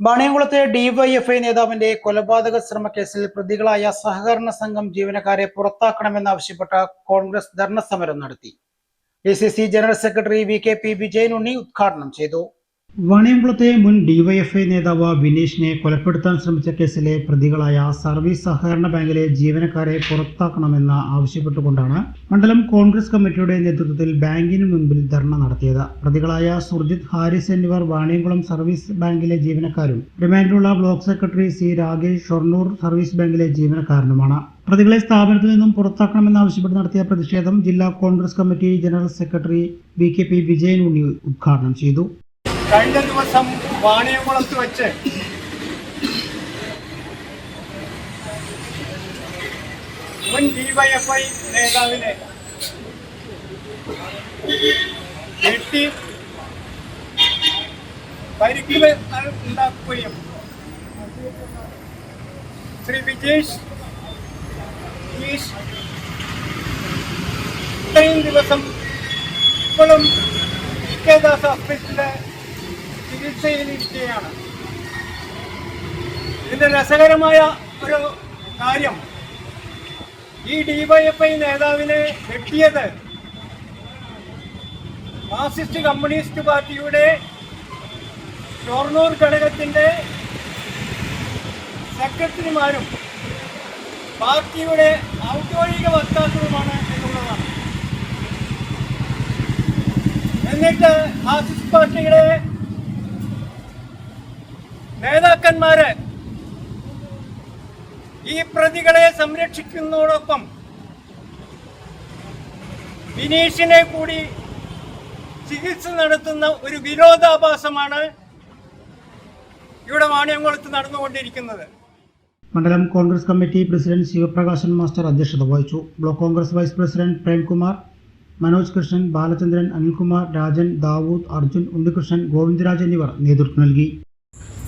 വാണിയംകുളത്തെ DYFI നേതാവിന്റെ കൊലപാതക ശ്രമക്കേസിൽ പ്രതികളായ സഹകരണ സംഘം ജീവനക്കാരെ പുറത്താക്കണമെന്നാവശ്യപ്പെട്ട കോൺഗ്രസ് ധർണ സമരം നടത്തി. C general secretary V K P Vijayan Unni ഉദ്ഘാടനം ചെയ്തു. വാണിയംകുളത്തെ മുൻ ഡിവൈഎഫ്ഐ നേതാവ് വിനീഷിനെ കൊലപ്പെടുത്താൻ ശ്രമിച്ച കേസിലെ പ്രതികളായ സർവീസ് സഹകരണ ബാങ്കിലെ ജീവനക്കാരെ പുറത്താക്കണമെന്ന് ആവശ്യപ്പെട്ടുകൊണ്ടാണ് മണ്ഡലം കോൺഗ്രസ് കമ്മിറ്റിയുടെ നേതൃത്വത്തിൽ ബാങ്കിന് മുൻപിൽ ധർണ നടത്തിയത്. പ്രതികളായ സുർജിത് ഹാരിസ് എന്നിവർ വാണിയംകുളം സർവീസ് ബാങ്കിലെ ജീവനക്കാരും റിമാൻഡിലുള്ള block secretary C Rakesh Shoranur service ബാങ്കിലെ ജീവനക്കാരനുമാണ്. പ്രതികളെ സ്ഥാപനത്തിൽ നിന്നും പുറത്താക്കണമെന്നാവശ്യപ്പെട്ട് നടത്തിയ പ്രതിഷേധം ജില്ലാ Congress committee general secretary V K P Vijayan Unni ഉദ്ഘാടനം ചെയ്തു. കഴിഞ്ഞ ദിവസം വാണിയംകുളത്ത് വെച്ച്. മുൻ ഡിവൈഎഫ്ഐ നേതാവിനെ വെട്ടി പരിക്ക് ഉണ്ടാക്കുകയും ശ്രീ വിജേഷ് ഇത്രയും ദിവസം ഇപ്പോഴും കെ ദാസ് ഹോസ്പിറ്റലിലെ ചികിത്സയിലിരിക്കുകയാണ്. ഇതിന്റെ രസകരമായ ഒരു കാര്യം ഈ ഡിവൈഎഫ്ഐ നേതാവിനെ വെട്ടിയത് മാർക്സിസ്റ്റ് കമ്മ്യൂണിസ്റ്റ് പാർട്ടിയുടെ ഷൊർണൂർ ഘടകത്തിന്റെ സെക്രട്ടറിമാരും പാർട്ടിയുടെ ഔദ്യോഗിക വക്താക്കളുമാണ് എന്നുള്ളതാണ്. എന്നിട്ട് മാർക്സിസ്റ്റ് പാർട്ടിയുടെ നേതാക്കന്മാര് ഈ പ്രതികളെ സംരക്ഷിക്കുന്നതോടൊപ്പം വിനീഷിനെ കൂടി ചികിത്സ നടത്തുന്ന ഒരു വിരോധാഭാസമാണ് ഇവിടെ വാണിയംകുളത്ത് നടന്നുകൊണ്ടിരിക്കുന്നത്. മണ്ഡലം Congress committee president Sivaprakashan master അധ്യക്ഷത വഹിച്ചു. Block Congress vice president Premkumar Manoj Krishnan Balachandran Anilkumar Rajan Dawood Arjun Unnikrishnan Govindaraj എന്നിവർ നേതൃത്വം നൽകി.